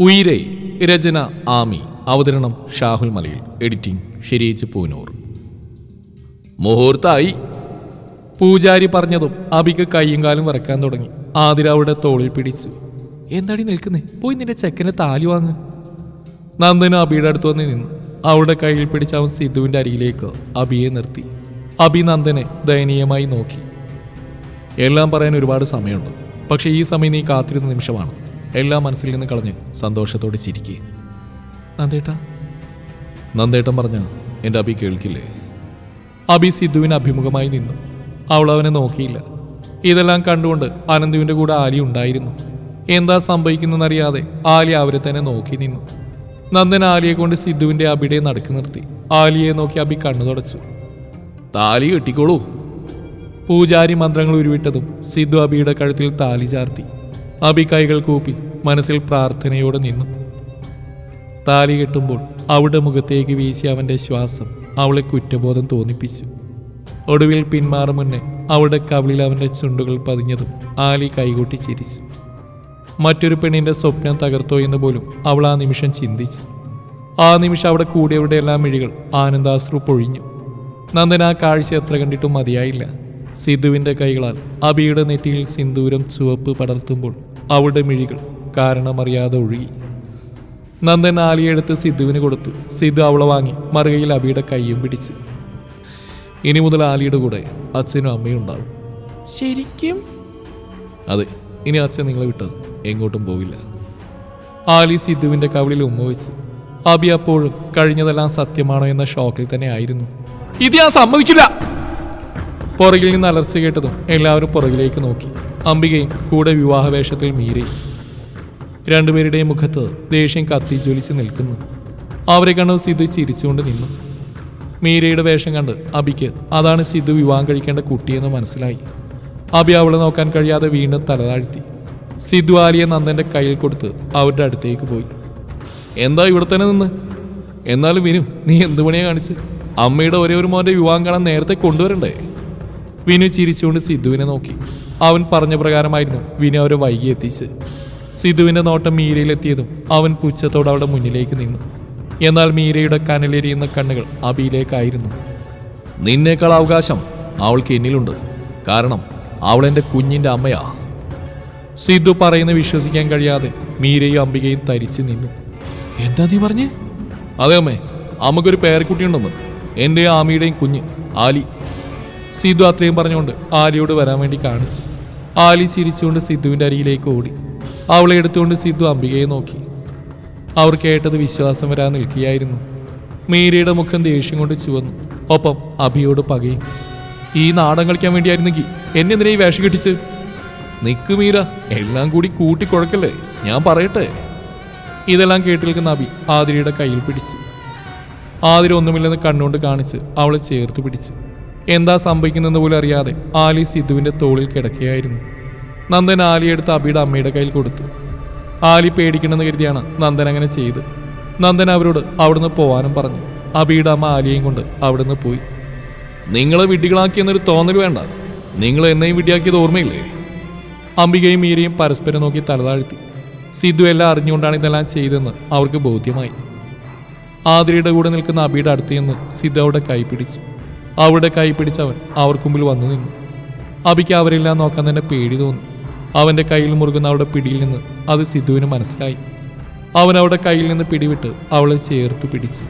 ഉയിരേ രചന ആമി. അവതരണം ഷാഹുൽ മലയിൽ. എഡിറ്റിംഗ് ഷെരീച്ച് പൂനൂർ. മുഹൂർത്തായി. പൂജാരി പറഞ്ഞതും അബിക്ക് കൈയും കാലും വറക്കാൻ തുടങ്ങി. ആതിരാവിടെ തോളിൽ പിടിച്ചു. എന്താടി നിൽക്കുന്നേ? പോയി നിന്റെ ചെക്കനെ താലി വാങ്ങ്. നന്ദന അബിയുടെ അടുത്ത് വന്ന് നിന്നു. അവളുടെ കയ്യിൽ പിടിച്ച അവൻ സിദ്ധുവിന്റെ അരികിലേക്ക് അബിയെ നിർത്തി. അബി നന്ദനെ ദയനീയമായി നോക്കി. എല്ലാം പറയാൻ ഒരുപാട് സമയമുണ്ട്. പക്ഷേ ഈ സമയം നീ കാത്തിരുന്ന നിമിഷമാണ്. എല്ലാം മനസ്സിൽ നിന്ന് കളഞ്ഞ് സന്തോഷത്തോടെ ചിരിക്കുക നന്ദേട്ട. നന്ദേട്ടൻ പറഞ്ഞ എന്റെ അബി കേൾക്കില്ലേ? അബി സിദ്ധുവിന് അഭിമുഖമായി നിന്നു. അവൾ അവനെ നോക്കിയില്ല. ഇതെല്ലാം കണ്ടുകൊണ്ട് അനന്തുവിന്റെ കൂടെ ആലി ഉണ്ടായിരുന്നു. എന്താ സംഭവിക്കുന്നതെന്നറിയാതെ ആലി അവരെ തന്നെ നോക്കി നിന്നു. നന്ദൻ ആലിയെ കൊണ്ട് സിദ്ധുവിന്റെ അബിടെ നടുക്ക് നിർത്തി. ആലിയെ നോക്കി അബി കണ്ണു തുടച്ചു. താലി കെട്ടിക്കോളൂ. പൂജാരി മന്ത്രങ്ങൾ ഉരുവിട്ടതും സിദ്ധു അബിയുടെ കഴുത്തിൽ താലി ചാർത്തി. അബി കൈകൾ കൂപ്പി മനസ്സിൽ പ്രാർത്ഥനയോടെ നിന്നു. താലി കെട്ടുമ്പോൾ അവളുടെ മുഖത്തേക്ക് വീശി അവന്റെ ശ്വാസം അവളെ കുറ്റബോധം തോന്നിപ്പിച്ചു. ഒടുവിൽ പിന്മാറും മുന്നേ അവളുടെ കവിളിൽ അവന്റെ ചുണ്ടുകൾ പതിഞ്ഞതും ആലി കൈകൂട്ടി ചിരിച്ചു. മറ്റൊരു പെണ്ണിന്റെ സ്വപ്നം തകർത്തോ എന്ന് പോലും അവൾ ആ നിമിഷം ചിന്തിച്ചു. ആ നിമിഷം അവിടെ കൂടിയവരുടെ എല്ലാ മിഴികൾ ആനന്ദാശ്രു പൊഴിഞ്ഞു. നന്ദൻ ആ കാഴ്ച എത്ര കണ്ടിട്ടും മതിയായില്ല. സിധുവിന്റെ കൈകളാൽ അബിയുടെ നെറ്റിയിൽ സിന്ദൂരം ചുവപ്പ് പടർത്തുമ്പോൾ അവളുടെ മിഴികൾ കാരണമറിയാതെ ഒഴുകി. നന്ദൻ ആലിയെടുത്ത് സിദ്ധുവിന് കൊടുത്തു. സിദ്ധു അവളെ വാങ്ങി. മറുകയിൽ അബിയുടെ കൈയും പിടിച്ച്. ഇനി മുതൽ ആലിയുടെ കൂടെ അച്ഛനും അമ്മയും ഉണ്ടാവും. ശരിക്കും? അതെ. ഇനി അച്ഛൻ നിങ്ങളെ വിട്ടത് എങ്ങോട്ടും പോവില്ല. ആലി സിദ്ധുവിന്റെ കവിളിൽ ഉമ്മ വെച്ച്. അബി അപ്പോഴും കഴിഞ്ഞതെല്ലാം സത്യമാണോ എന്ന ഷോക്കിൽ തന്നെ ആയിരുന്നു. ഇത് ഞാൻ സമ്മതിക്കില്ല. പുറകിൽ നിന്ന് അലർച്ച കേട്ടതും എല്ലാവരും പുറകിലേക്ക് നോക്കി. അംബികയും കൂടെ വിവാഹവേഷത്തിൽ മീരയും. രണ്ടുപേരുടെയും മുഖത്ത് ദേഷ്യം കത്തി ജ്വലിച്ച് നിൽക്കുന്നു. അവരെ കണ്ട് സിദ്ധു ചിരിച്ചുകൊണ്ട് നിന്നു. മീരയുടെ വേഷം കണ്ട് അബിക്ക് അതാണ് സിദ്ധു വിവാഹം കഴിക്കേണ്ട കുട്ടിയെന്ന് മനസ്സിലായി. അബി അവളെ നോക്കാൻ കഴിയാതെ വീണ്ടും തലതാഴ്ത്തി സിദ്ധു ആലിയെ നന്ദന്റെ കയ്യിൽ കൊടുത്ത് അവരുടെ അടുത്തേക്ക് പോയി. എന്താ ഇവിടെ തന്നെ നിന്ന്? എന്നാലും വിനു നീ എന്ത് പണിയാ കാണിച്ച്? അമ്മയുടെ ഒരേ ഒരു മോന്റെ വിവാഹം കാണാൻ നേരത്തെ കൊണ്ടുവരണ്ടേ? വിനു ചിരിച്ചുകൊണ്ട് സിദ്ധുവിനെ നോക്കി. അവൻ പറഞ്ഞ പ്രകാരമായിരുന്നു വിനു അവരെ വൈകി എത്തിച്ച്. സിദ്ധുവിന്റെ നോട്ടം മീരയിലെത്തിയതും അവൻ പുച്ഛത്തോടെ അവളുടെ മുന്നിലേക്ക് നിന്നു. എന്നാൽ മീരയുടെ കനലെരിയുന്ന കണ്ണുകൾ അബിയിലേക്കായിരുന്നു. നിന്നേക്കാൾ അവകാശം അവൾക്ക് എന്നിലുണ്ട്. കാരണം അവൾ എന്റെ കുഞ്ഞിന്റെ അമ്മയാ. സിദ്ധു പറയുന്ന വിശ്വസിക്കാൻ കഴിയാതെ മീരയും അംബികയും തരിച്ചു നിന്നു. എന്താ നീ പറഞ്ഞേ? അതെ അമ്മേ അമ്മക്കൊരു പേരക്കുട്ടിയുണ്ടെന്ന്. എന്റെ ആമിയുടെയും കുഞ്ഞ് ആലി. സിദ്ധു അത്രയും പറഞ്ഞുകൊണ്ട് ആലിയോട് വരാൻ വേണ്ടി കാണിച്ചു. ആലി ചിരിച്ചുകൊണ്ട് സിദ്ധുവിന്റെ അരികിലേക്ക് ഓടി. അവളെ എടുത്തുകൊണ്ട് സിദ്ധു അംബികയെ നോക്കി. അവർ കേട്ടത് വിശ്വാസം വരാൻ നിൽക്കുകയായിരുന്നു. മീരയുടെ മുഖം ദേഷ്യം കൊണ്ട് ചുവന്നു. ഒപ്പം അഭിയോട് പകയും. ഈ നാടൻ കളിക്കാൻ വേണ്ടിയായിരുന്നെങ്കിൽ എന്നെ ഈ വേഷം കെട്ടിച്ച്? നിക്ക് മീര എല്ലാം കൂടി കൂട്ടിക്കുഴക്കല്ലേ ഞാൻ പറയട്ടെ. ഇതെല്ലാം കേട്ട് നിൽക്കുന്ന അബി ആതിരയുടെ കയ്യിൽ പിടിച്ചു. ആതിര ഒന്നുമില്ലെന്ന് കണ്ണുകൊണ്ട് കാണിച്ച് അവളെ ചേർത്ത് പിടിച്ചു. എന്താ സംഭവിക്കുന്നതെന്ന് പോലും അറിയാതെ ആലി സിദ്ധുവിന്റെ തോളിൽ കിടക്കുകയായിരുന്നു. നന്ദൻ ആലിയെടുത്ത് അബിയുടെ അമ്മയുടെ കയ്യിൽ കൊടുത്തു. ആലി പേടിക്കണമെന്ന് കരുതിയാണ് നന്ദൻ അങ്ങനെ ചെയ്ത്. നന്ദൻ അവരോട് അവിടുന്ന് പോവാനും പറഞ്ഞു. അബിയുടെ അമ്മ ആലിയെയും കൊണ്ട് അവിടുന്ന് പോയി. നിങ്ങളെ വിഡ്ഢികളാക്കിയെന്നൊരു തോന്നൽ വേണ്ട. നിങ്ങൾ എന്നെയും വിഡ്ഢിയാക്കിയത് ഓർമ്മയില്ലേ? അംബികയും മീരയും പരസ്പരം നോക്കി തലതാഴ്ത്തി. സിദ്ധു എല്ലാം അറിഞ്ഞുകൊണ്ടാണ് ഇതെല്ലാം ചെയ്തതെന്ന് അവർക്ക് ബോധ്യമായി. ആതിരയുടെ കൂടെ നിൽക്കുന്ന അബിയുടെ അടുത്ത് നിന്ന് സിദ്ധു അവരുടെ കൈ പിടിച്ചു. അവരുടെ കൈ പിടിച്ചവൻ അവർക്ക് മുമ്പിൽ വന്നു നിന്നു. അബിക്ക് അവരെല്ലാം നോക്കാൻ തന്നെ പേടി തോന്നി. അവന്റെ കയ്യിൽ മുറുകുന്ന അവളുടെ പിടിയിൽ നിന്ന് അത് സിദ്ധുവിന് മനസ്സിലായി. അവൻ അവളുടെ കയ്യിൽ നിന്ന് പിടിവിട്ട് അവളെ ചേർത്ത് പിടിച്ചു.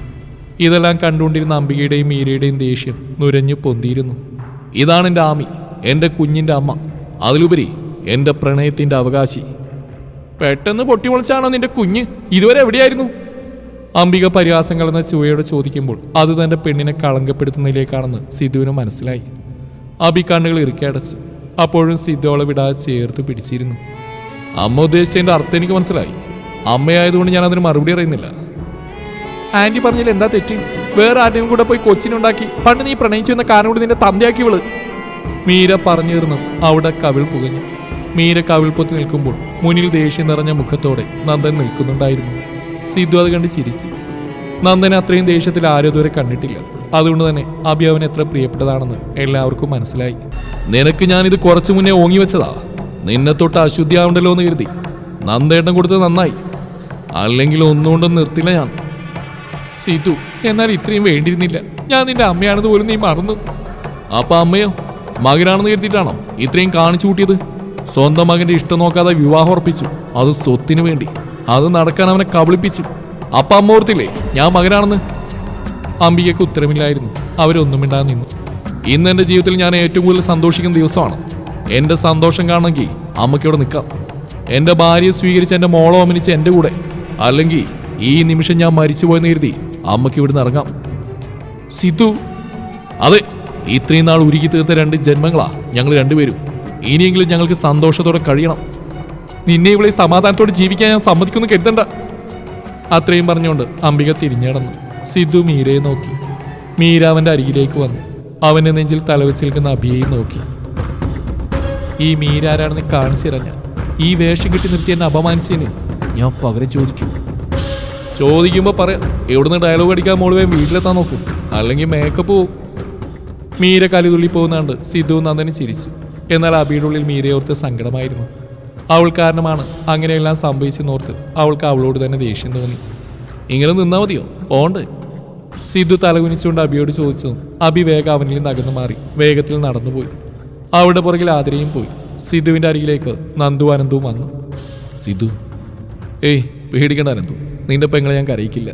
ഇതെല്ലാം കണ്ടുകൊണ്ടിരുന്ന അംബികയുടെയും മീരയുടെയും ദേഷ്യം നുരഞ്ഞു പൊന്തിയിരുന്നു. ഇതാണ് എന്റെ ആമി എന്റെ കുഞ്ഞിന്റെ അമ്മ. അതിലുപരി എന്റെ പ്രണയത്തിന്റെ അവകാശി. പെട്ടെന്ന് പൊട്ടിമുളച്ചാണോ നിന്റെ കുഞ്ഞ്? ഇതുവരെ എവിടെയായിരുന്നു? അംബിക പരിഹാസം കലർന്ന ചുവയോട് ചോദിക്കുമ്പോൾ അത് തന്റെ പെണ്ണിനെ കളങ്കപ്പെടുത്തുന്നതിലേക്കാണെന്ന് സിദ്ധുവിന് മനസ്സിലായി. അബി കണ്ണുകൾ ഇറുക്കി അടച്ചു. അപ്പോഴും സിദ്ധോളെ വിടാതെ ചേർത്ത് പിടിച്ചിരുന്നു. അമ്മ ഉദ്ദേശിച്ചതിന്റെ അർത്ഥം എനിക്ക് മനസ്സിലായി. അമ്മയായതുകൊണ്ട് ഞാൻ അതിന് മറുപടി അറിയുന്നില്ല. ആന്റി പറഞ്ഞാൽ എന്താ തെറ്റ്? വേറെ ആരുടെയും കൂടെ പോയി കൊച്ചിനുണ്ടാക്കി പണ്ട് നീ പ്രണയിച്ചു എന്ന കാരണം കൂടി നിന്റെ തന്തയാക്കി വിൾ. മീര പറഞ്ഞു തീർന്നു. അവിടെ കവിൾ പുകഞ്ഞു. മീര കവിൾ പൊത്തി നിൽക്കുമ്പോൾ മുന്നിൽ ദേഷ്യം നിറഞ്ഞ മുഖത്തോടെ നന്ദൻ നിൽക്കുന്നുണ്ടായിരുന്നു. സിദ്ധു അത് കണ്ട് ചിരിച്ചു. നന്ദൻ അത്രയും ദേഷ്യത്തിൽ ആരോ ഇതുവരെ കണ്ടിട്ടില്ല. അതുകൊണ്ട് തന്നെ അഭി അവൻ എത്ര പ്രിയപ്പെട്ടതാണെന്ന് എല്ലാവർക്കും മനസ്സിലായി. നിനക്ക് ഞാൻ ഇത് കുറച്ചു മുന്നേ ഓങ്ങി വെച്ചതാ. നിന്നെ തൊട്ട് അശുദ്ധിയാവണ്ടല്ലോ എന്ന് കരുതി. നന്ദേട്ടം കൊടുത്തത് നന്നായി. അല്ലെങ്കിൽ ഒന്നുകൊണ്ടും നിർത്തില്ല ഞാൻ. സീതു എന്നാൽ ഇത്രയും വേണ്ടിയിരുന്നില്ല. ഞാൻ നിന്റെ അമ്മയാണെന്ന് പോലും നീ മറന്നു. അപ്പൊ അമ്മയോ മകനാണെന്ന് കരുതിയിട്ടാണോ ഇത്രയും കാണിച്ചു കൂട്ടിയത്? സ്വന്തം മകന്റെ ഇഷ്ടം നോക്കാതെ വിവാഹം ഉറപ്പിച്ചു. അത് സ്വത്തിന് വേണ്ടി. അത് നടക്കാൻ അവനെ കബളിപ്പിച്ചു. അപ്പ അമ്മ ഓർത്തില്ലേ ഞാൻ മകനാണെന്ന്? അംബികയ്ക്ക് ഉത്തരമില്ലായിരുന്നു. അവരൊന്നും മിണ്ടാതെ നിന്നു. ഇന്ന് എന്റെ ജീവിതത്തിൽ ഞാൻ ഏറ്റവും കൂടുതൽ സന്തോഷിക്കുന്ന ദിവസമാണ്. എന്റെ സന്തോഷം കാണണമെങ്കിൽ അമ്മയ്ക്ക് ഇവിടെ നിൽക്കാം. എന്റെ ഭാര്യയെ സ്വീകരിച്ച് എന്റെ മോളോ അമനിച്ച് എന്റെ കൂടെ. അല്ലെങ്കിൽ ഈ നിമിഷം ഞാൻ മരിച്ചു പോയെന്ന് കരുതി അമ്മയ്ക്ക് ഇവിടുന്ന് ഇറങ്ങാം. സിദ്ധു അതെ ഇത്രയും നാൾ ഉരുകി തീർത്ത രണ്ട് ജന്മങ്ങളാ ഞങ്ങൾ രണ്ടുപേരും. ഇനിയെങ്കിലും ഞങ്ങൾക്ക് സന്തോഷത്തോടെ കഴിയണം. നിന്നെ ഇവിടെ സമാധാനത്തോടെ ജീവിക്കാൻ ഞാൻ സമ്മതിക്കുന്നു കരുതണ്ട. അത്രയും പറഞ്ഞുകൊണ്ട് അംബിക തിരിഞ്ഞടന്നു സിദ്ധു മീരയെ നോക്കി. മീര അവന്റെ അരികിലേക്ക് വന്നു. അവന്റെ നെഞ്ചിൽ തലവെച്ച് നിൽക്കുന്ന അഭിയെയും നോക്കി. ഈ മീര ആരാണെന്ന് കാണിച്ചിറങ്ങാൻ ഈ വേഷം കിട്ടി നിർത്തി എന്നെ അപമാനിച്ചതിന് ഞാൻ പകരം ചോദിക്കും. ചോദിക്കുമ്പോൾ പറയാം. എവിടുന്ന് ഡയലോഗ് അടിക്കാൻ മോളുവേ വീട്ടിലെത്താൻ നോക്ക്. അല്ലെങ്കിൽ മേക്കപ്പ് പോവും. മീര കലിതുള്ളി പോകുന്നുണ്ട് സിദ്ധു നന്ദനും ചിരിച്ചു. എന്നാൽ അബിയുടെ ഉള്ളിൽ മീരയോർത്ത് സങ്കടമായിരുന്നു. അവൾ കാരണമാണ് അങ്ങനെയെല്ലാം സംഭവിച്ചെന്നോർത്ത് അവൾക്ക് അവളോട് തന്നെ ദേഷ്യം തോന്നി. ഇങ്ങനെ നിന്നാ മതിയോ? പോണ്ടേ. സിദ്ധു തലകുനിച്ചുകൊണ്ട് അബിയോട് ചോദിച്ചതും അബി വേഗം അവനിൽ നകന്നു മാറി. വേഗത്തിൽ നടന്നുപോയി. അവിടെ പുറകിൽ ആതിരയും പോയി. സിദ്ധുവിന്റെ അരികിലേക്ക് നന്ദു അനന്തവും വന്നു. സിദ്ധു. ഏയ് പേടിക്കണ്ട അനന്തു. നിന്റെ പെങ്ങളെ ഞാൻ കരയിക്കില്ല.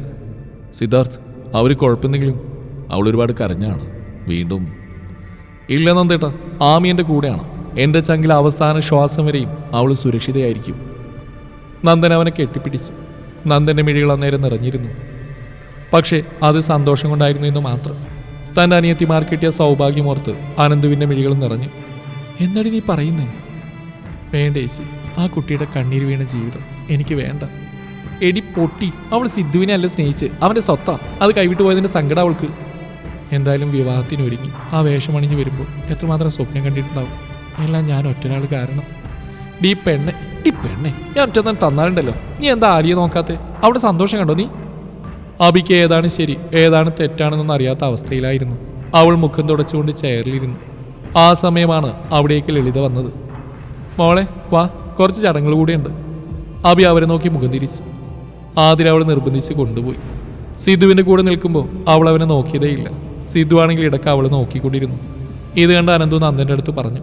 സിദ്ധാർത്ഥ് അവർ കുഴപ്പമെന്തെങ്കിലും? അവൾ ഒരുപാട് കരഞ്ഞാണ്. വീണ്ടും. ഇല്ല നന്ദേട്ടാ ആമി എന്റെ കൂടെയാണ്. എന്റെ ചങ്കിൽ അവസാന ശ്വാസം വരെയും അവൾ സുരക്ഷിതയായിരിക്കും. നന്ദൻ അവനെ കെട്ടിപ്പിടിച്ചു. നന്ദന്റെ മിഴികൾ അന്നേരം നിറഞ്ഞിരുന്നു. പക്ഷേ അത് സന്തോഷം കൊണ്ടായിരുന്നു എന്ന് മാത്രം. തന്റെ അനിയത്തിമാർ കിട്ടിയ സൗഭാഗ്യമോർത്ത് അനന്തുവിന്റെ മിഴികൾ നിറഞ്ഞു. എന്താണ് നീ പറയുന്നേ? വേണ്ട ഏച്ചി. ആ കുട്ടിയുടെ കണ്ണീർ വീണ ജീവിതം എനിക്ക് വേണ്ട. എടി പൊട്ടി. അവൾ സിദ്ധുവിനെ അല്ല സ്നേഹിച്ച്. അവന്റെ സ്വത്ത. അത് കൈവിട്ടു പോയതിന്റെ സങ്കടം അവൾക്ക്. എന്തായാലും വിവാഹത്തിനൊരുങ്ങി ആ വേഷമണിഞ്ഞ് വരുമ്പോൾ എത്രമാത്രം സ്വപ്നം കണ്ടിട്ടുണ്ടാവും? എല്ലാം ഞാൻ ഒറ്റരാൾ കാരണം. ഡീ പെണ്ണെ ഈ പെണ്ണെ ഞാൻ ഒറ്റ തന്നാലുണ്ടല്ലോ. നീ എന്താ ആര്യെ നോക്കാത്തെ? അവിടെ സന്തോഷം കണ്ടോ നീ? അബിക്ക് ഏതാണ് ശരി ഏതാണ് തെറ്റാണെന്നൊന്നും അറിയാത്ത അവസ്ഥയിലായിരുന്നു. അവൾ മുഖം തുടച്ചുകൊണ്ട് ചെയറിലിരുന്നു. ആ സമയമാണ് അവിടേക്ക് ലളിത വന്നത്. മോളെ വാ കുറച്ച് ചടങ്ങുകൾ കൂടിയുണ്ട്. അബി അവരെ നോക്കി മുഖം തിരിച്ചു. ആദ്യം അവളെ നിർബന്ധിച്ച് കൊണ്ടുപോയി. സിദ്ധുവിന്റെ കൂടെ നിൽക്കുമ്പോൾ അവൾ അവനെ നോക്കിയതേയില്ല സിദ്ധു ആണെങ്കിൽ ഇടയ്ക്ക് അവളെ നോക്കിക്കൊണ്ടിരുന്നു. ഇത് കണ്ട് അനന്തു നന്ദന്റെ അടുത്ത് പറഞ്ഞു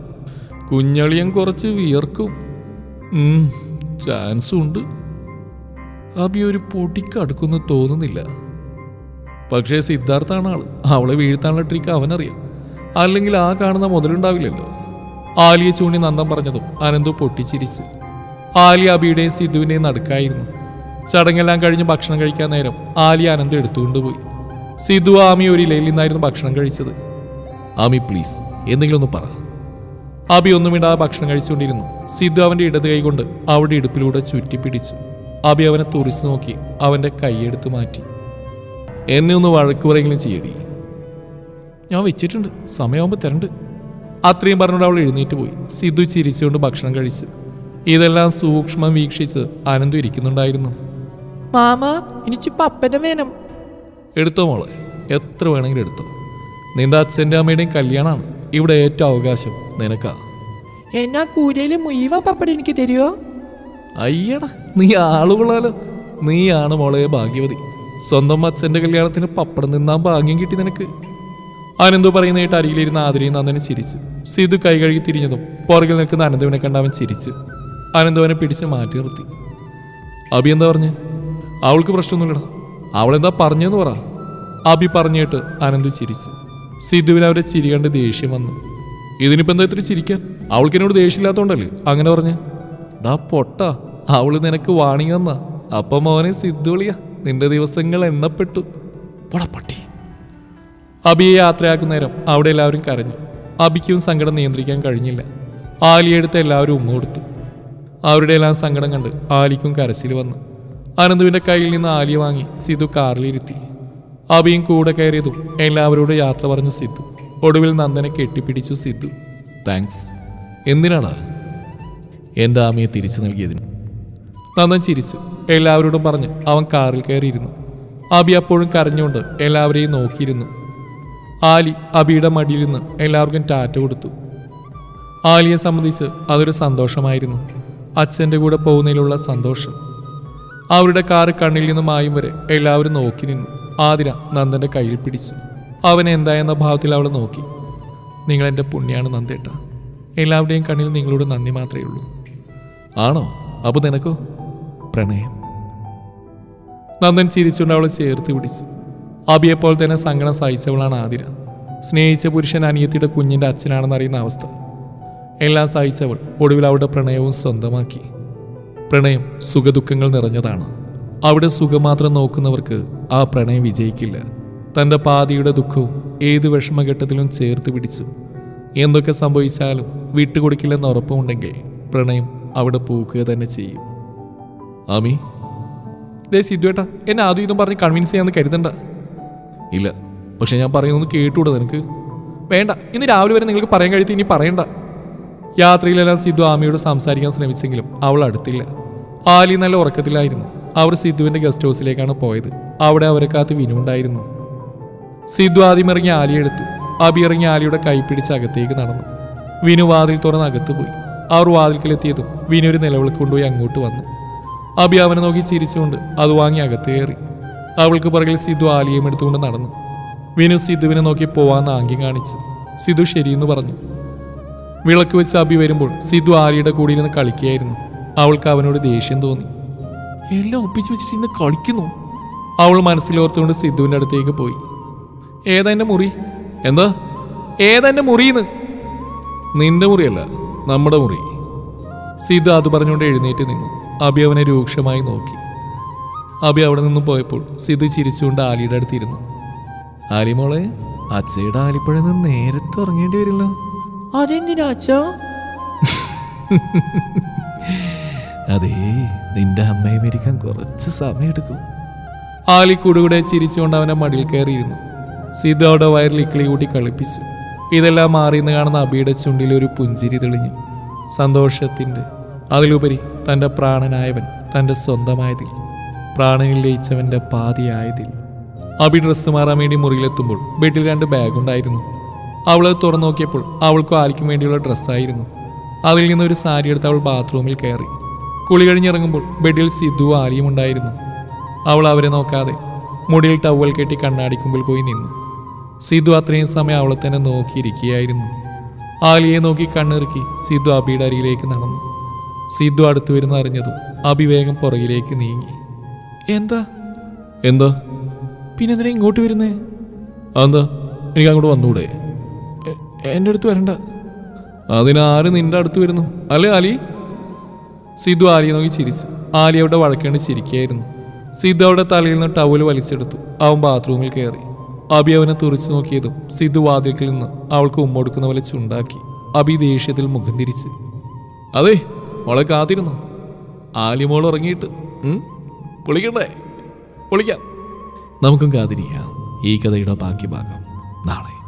കുഞ്ഞളിയൻ കുറച്ച് വിയർക്കും. ചാൻസും ഉണ്ട് അബി ഒരു പൊടിക്ക് തോന്നുന്നില്ല. പക്ഷേ സിദ്ധാർത്ഥാണ് ആൾ. അവളെ വീഴ്ത്താനുള്ള ട്രിക്ക് അവനറിയാം. അല്ലെങ്കിൽ ആ കാണുന്ന മുതലുണ്ടാവില്ലല്ലോ. ആലിയെ ചൂണ്ടി നന്ദം പറഞ്ഞതും അനന്തു പൊട്ടിച്ചിരിച്ചു. ആലി അബിയുടെയും സിദ്ധുവിന്റെയും നടുക്കായിരുന്നു. ചടങ്ങെല്ലാം കഴിഞ്ഞ് ഭക്ഷണം കഴിക്കാൻ നേരം ആലി അനന്ത് എടുത്തുകൊണ്ടുപോയി. സിദ്ധു ആമി ഒരു ഇലയിൽ നിന്നായിരുന്നു ഭക്ഷണം കഴിച്ചത്. ആമി പ്ലീസ് എന്തെങ്കിലും ഒന്ന് പറ. അബി ഒന്നും ഇടാതെ ഭക്ഷണം കഴിച്ചുകൊണ്ടിരുന്നു. സിദ്ധു അവന്റെ ഇടത് കൈകൊണ്ട് അവളുടെ ഇടുപ്പിലൂടെ ചുറ്റിപ്പിടിച്ചു. അബി അവനെ തുറിച്ചു നോക്കി അവന്റെ കൈയെടുത്തു മാറ്റി. എന്നെ ഒന്ന് വഴക്ക് പറയെങ്കിലും ചെയ്യടി. ഞാൻ വെച്ചിട്ടുണ്ട്. സമയമാകുമ്പോൾ തരണ്ട്. അത്രയും പറഞ്ഞുകൊണ്ട് അവൾ എഴുന്നേറ്റ് പോയി. സിദ്ധു ചിരിച്ചുകൊണ്ട് ഭക്ഷണം കഴിച്ചു. ഇതെല്ലാം സൂക്ഷ്മം വീക്ഷിച്ച് അനന്തു ഇരിക്കുന്നുണ്ടായിരുന്നു. മാമ എനിക്ക് പപ്പന വേണം എടുത്തോ മോളെ. എത്ര വേണമെങ്കിലും എടുത്തോ. നിന്റെ അച്ഛന്റെ അമ്മയുടെയും കല്യാണമാണ്. ഇവിടെ ഏറ്റവും അവകാശം നിനക്കാ. എന്നാ കൂരയിലെ മുഴുവൻ പപ്പട എനിക്ക് തരുമോ അയ്യടാ നീ ആളുകളാലോ. നീയാണ് മോളെ ഭാഗ്യവതി. സ്വന്തം അച്ഛന്റെ കല്യാണത്തിന് പപ്പടം നിന്നാൻ ഭാഗ്യം കിട്ടി നിനക്ക്. അനന്തു പറയുന്ന കേട്ട് അരികിലിരുന്ന ആതിരയും നന്ദനെ ചിരിച്ചു. സിധു കൈ കഴുകി തിരിഞ്ഞതും പുറകിൽ നിൽക്കുന്ന അനന്തുവിനെ കണ്ട അവൻ ചിരിച്ചു. അനന്തുവനെ പിടിച്ച് മാറ്റി നിർത്തി. അബി എന്താ പറഞ്ഞ്? അവൾക്ക് പ്രശ്നമൊന്നുമില്ലടാ. അവളെന്താ പറഞ്ഞെന്ന് പറ. അബി പറഞ്ഞിട്ട് അനന്തു ചിരിച്ചു. സിധുവിന് അവരെ ചിരി കണ്ട് ദേഷ്യം വന്നു. ഇതിനിപ്പോ എന്താ ഇത്ര ചിരിക്കാൻ? അവൾക്ക് എന്നോട് ദേഷ്യമില്ലാത്തോണ്ടല്ലേ? അങ്ങനെ പറഞ്ഞ. ഡാ പൊട്ട. അവൾ നിനക്ക് വാണി തന്ന. അപ്പൊ മോനെ സിദ്ധുളിയ നിന്റെ ദിവസങ്ങൾ എണ്ണപ്പെട്ടു പൊടപ്പട്ടി പട്ടി. അബിയെ യാത്രയാക്കുന്ന നേരം അവിടെ എല്ലാവരും കരഞ്ഞു. അബിക്കും സങ്കടം നിയന്ത്രിക്കാൻ കഴിഞ്ഞില്ല. ആലിയെടുത്ത് എല്ലാവരും ഉമ്മ കൊടുത്തു. അവരുടെ എല്ലാം സങ്കടം കണ്ട് ആലിക്കും കരച്ചിൽ വന്നു. അനന്തുവിന്റെ കയ്യിൽ നിന്ന് ആലിയെ വാങ്ങി സിധു കാറിലിരുത്തി. അബിയും കൂടെ കയറിയതും എല്ലാവരോടും യാത്ര പറഞ്ഞു സിദ്ധു ഒടുവിൽ നന്ദനെ കെട്ടിപ്പിടിച്ചു സിദ്ധു. താങ്ക്സ്. എന്തിനാണ്? എന്റെ ആമയെ തിരിച്ചു നൽകിയതിന്. നന്ദൻ ചിരിച്ചു. എല്ലാവരോടും പറഞ്ഞ് അവൻ കാറിൽ കയറിയിരുന്നു. അബി അപ്പോഴും കരഞ്ഞുകൊണ്ട് എല്ലാവരെയും നോക്കിയിരുന്നു. ആലി അബിയുടെ മടിയിലിരുന്ന് എല്ലാവർക്കും ടാറ്റ കൊടുത്തു. ആലിയെ സംബന്ധിച്ച് അതൊരു സന്തോഷമായിരുന്നു. അച്ഛന്റെ കൂടെ പോകുന്നതിലുള്ള സന്തോഷം. അവരുടെ കാറ് കണ്ണിൽ നിന്നും മായും വരെ എല്ലാവരും നോക്കി നിന്നു. ആതിര നന്ദന്റെ കയ്യിൽ പിടിച്ചു. അവൻ എന്തായെന്ന ഭാവത്തിൽ അവൾ നോക്കി. നിങ്ങൾ എന്റെ പുണ്യാണ് നന്ദേട്ട. എല്ലാവരുടെയും കണ്ണിൽ നിങ്ങളോട് നന്ദി മാത്രമേ ഉള്ളൂ. ആണോ? അപ്പോൾ നിനക്കോ? പ്രണയം. നന്ദൻ ചിരിച്ചുകൊണ്ട് അവളെ ചേർത്ത് പിടിച്ചു. അബിയെപ്പോൾ തന്നെ സങ്കടം സഹിച്ചവളാണ് ആതിര. സ്നേഹിച്ച പുരുഷൻ അനിയത്തിയുടെ കുഞ്ഞിന്റെ അച്ഛനാണെന്നറിയുന്ന അവസ്ഥ. എല്ലാം സഹിച്ചവൾ ഒടുവിൽ അവളുടെ പ്രണയവും സ്വന്തമാക്കി. പ്രണയം സുഖദുഃഖങ്ങൾ നിറഞ്ഞതാണ്. അവിടെ സുഖം മാത്രം നോക്കുന്നവർക്ക് ആ പ്രണയം വിജയിക്കില്ല. തന്റെ പാതിയുടെ ദുഃഖവും ഏത് വിഷമഘട്ടത്തിലും ചേർത്ത് പിടിച്ചു. എന്തൊക്കെ സംഭവിച്ചാലും വിട്ടുകൊടുക്കില്ലെന്ന് ഉറപ്പുണ്ടെങ്കിൽ പ്രണയം അവിടെ പൂക്കുക തന്നെ ചെയ്യും. ആമി? ദേ സിദ്ധുവേട്ടാ എന്നെ ആദ്യം ഇതും പറഞ്ഞ് കൺവിൻസ് ചെയ്യാന്ന് കരുതണ്ട. ഇല്ല പക്ഷെ ഞാൻ പറയുന്നത് കേട്ടുകൂടെ നിനക്ക്? വേണ്ട ഇന്ന് രാവിലെ വരെ നിങ്ങൾക്ക് പറയാൻ കഴിയത്തി ഇനി പറയണ്ട. യാത്രയിലെല്ലാം സിദ്ധു ആമിയോട് സംസാരിക്കാൻ ശ്രമിച്ചെങ്കിലും അവൾ അടുത്തില്ല. ആലി നല്ല ഉറക്കത്തിലായിരുന്നു. അവർ സിദ്ധുവിന്റെ ഗസ്റ്റ് ഹൗസിലേക്കാണ് പോയത്. അവിടെ അവരെ കാത്ത് വിനു സിദ്ധു ആദ്യം ഇറങ്ങി ആലിയെടുത്തു അബി ഇറങ്ങി ആലിയുടെ കൈ പിടിച്ച് അകത്തേക്ക് നടന്നു. വിനു വാതിൽ തുറന്ന് അകത്ത് പോയി അവർ വാതിൽക്കലെത്തിയതും വിനു ഒരു നിലവിളക്ക് കൊണ്ടുപോയി അങ്ങോട്ട് വന്നു. അബി അവനെ നോക്കി ചിരിച്ചുകൊണ്ട് അത് വാങ്ങി അകത്ത് കയറി. അവൾക്ക് പുറകിൽ സിദ്ധു ആലിയും എടുത്തുകൊണ്ട് നടന്നു. വിനു സിദ്ധുവിനെ നോക്കി പോവാന്ന് ആംഗ്യം കാണിച്ചു. സിദ്ധു ശരിയെന്ന് പറഞ്ഞു. വിളക്ക് വെച്ച് അബി വരുമ്പോൾ സിദ്ധു ആലിയുടെ കൂടെ ഇരുന്ന് കളിക്കുകയായിരുന്നു. അവൾക്ക് അവനോട് ദേഷ്യം തോന്നി. എല്ലാം ഒപ്പിച്ചു വെച്ചിട്ട് ഇന്ന് കളിക്കുന്നു. അവൾ മനസ്സിലോർത്തുകൊണ്ട് സിദ്ധുവിന്റെ അടുത്തേക്ക് പോയി. ഏതാ എന്റെ മുറി? എന്താ? ഏതാ എന്റെ മുറിന്ന്? നിന്റെ മുറിയല്ല നമ്മുടെ മുറി. സിദ്ധു അത് പറഞ്ഞുകൊണ്ട് എഴുന്നേറ്റ് നിന്നു. അബി അവനെ രൂക്ഷമായി നോക്കി. അബി അവിടെ നിന്ന് പോയപ്പോൾ സിദ്ധു ചിരിച്ചുകൊണ്ട് ആലിയുടെ അടുത്തിരുന്നു ആലി മോളെ അച്ഛയുടെ ആലിപ്പുഴ നിന്ന് നേരത്തെ ഉറങ്ങേണ്ടി വരില്ലോ അതെന്തിനാ അച്ഛ? അതേ നിന്റെ അമ്മയെ മരിക്കാൻ കുറച്ച് സമയമെടുക്കും. ആലി കൂടുകൂടെ ചിരിച്ചുകൊണ്ട് അവനെ മടിയിൽ കയറിയിരുന്നു. സിദ്ധു വയറിൽ ഇക്കിളി കൂട്ടി കളിപ്പിച്ചു. ഇതെല്ലാം മാറിയെന്ന് കാണുന്ന അബിയുടെ ചുണ്ടിൽ ഒരു പുഞ്ചിരി തെളിഞ്ഞു. സന്തോഷത്തിന്റെ അതിലുപരി തന്റെ പ്രാണനായവൻ തന്റെ സ്വന്തമായതിൽ പ്രാണനിൽ ലയിച്ചവന്റെ പാതിയായതിൽ. അബി ഡ്രസ്സ് മാറാൻ വേണ്ടി മുറിയിലെത്തുമ്പോൾ ബെഡിൽ രണ്ട് ബാഗുണ്ടായിരുന്നു അവളത് തുറന്നു നോക്കിയപ്പോൾ അവൾക്കും ആലിക്കും വേണ്ടിയുള്ള ഡ്രസ്സായിരുന്നു അതിൽ നിന്ന് ഒരു സാരി എടുത്ത് അവൾ ബാത്റൂമിൽ കയറി. കുളി കഴിഞ്ഞിറങ്ങുമ്പോൾ ബെഡിൽ സിദ്ധു ആലിയും ഉണ്ടായിരുന്നു. അവൾ അവരെ നോക്കാതെ മുടിയിൽ ടവൽ കെട്ടി കണ്ണാടിക്കുമ്പിൽ പോയി നിന്നു. സിദ്ധു അത്രയും സമയം അവളെ തന്നെ നോക്കിയിരിക്കുകയായിരുന്നു. ആലിയെ നോക്കി കണ്ണിറുക്കി സിദ്ധു അബിയുടെ അരിയിലേക്ക് നടന്നു. സിദ്ധു അടുത്തു വരുന്ന അറിഞ്ഞതും അബി വേഗം പുറകിലേക്ക് നീങ്ങി. എന്താ? എന്താ? പിന്നെന്തിനാ ഇങ്ങോട്ട് വരുന്നേ? അതെന്താ? എനിക്ക് അങ്ങോട്ട് വന്നൂടെ എന്റെ അടുത്ത് വരണ്ട. അതിനാര് നിന്റെ അടുത്ത് വരുന്നു? അല്ലേ ആലി? സിദ്ധു ആലിയെ നോക്കി ചിരിച്ചു. ആലിയയുടെ വഴക്കേണ്ട് ചിരിക്കുകയായിരുന്നു. സിദ്ധു അവിടെ തലയിൽ നിന്ന് ടവൽ വലിച്ചെടുത്തു. അവൻ ബാത്റൂമിൽ കയറി. അബി അവനെ തുറച്ചു നോക്കിയതും സിദ്ധു വാതിൽക്കിൽ നിന്ന് അവൾക്ക് ഉമ്മൊടുക്കുന്ന പോലെ ചുണ്ടാക്കി. അബി ദേഷ്യത്തിൽ മുഖം തിരിച്ച്. അതെ മോളെ കാത്തിരുന്നു? ആലി മോൾ ഉറങ്ങിയിട്ട്. ഉം? പൊളിക്കണ്ടേ? പൊളിക്കാം. നമുക്കും കാത്തിരിക്കാം ഈ കഥയുടെ ബാക്കി ഭാഗം നാളെ